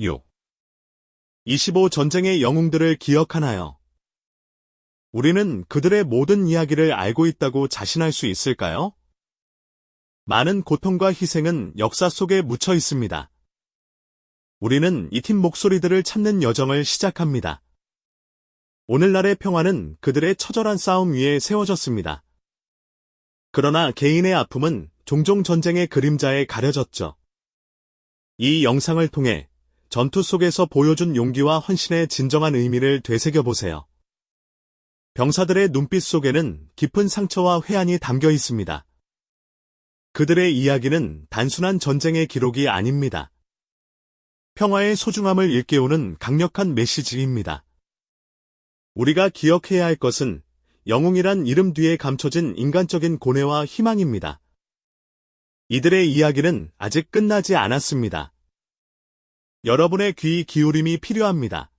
6. 25 전쟁의 영웅들을 기억하나요? 우리는 그들의 모든 이야기를 알고 있다고 자신할 수 있을까요? 많은 고통과 희생은 역사 속에 묻혀 있습니다. 우리는 이 팀 목소리들을 찾는 여정을 시작합니다. 오늘날의 평화는 그들의 처절한 싸움 위에 세워졌습니다. 그러나 개인의 아픔은 종종 전쟁의 그림자에 가려졌죠. 이 영상을 통해 전투 속에서 보여준 용기와 헌신의 진정한 의미를 되새겨보세요. 병사들의 눈빛 속에는 깊은 상처와 회한이 담겨 있습니다. 그들의 이야기는 단순한 전쟁의 기록이 아닙니다. 평화의 소중함을 일깨우는 강력한 메시지입니다. 우리가 기억해야 할 것은 영웅이란 이름 뒤에 감춰진 인간적인 고뇌와 희망입니다. 이들의 이야기는 아직 끝나지 않았습니다. 여러분의 귀 기울임이 필요합니다.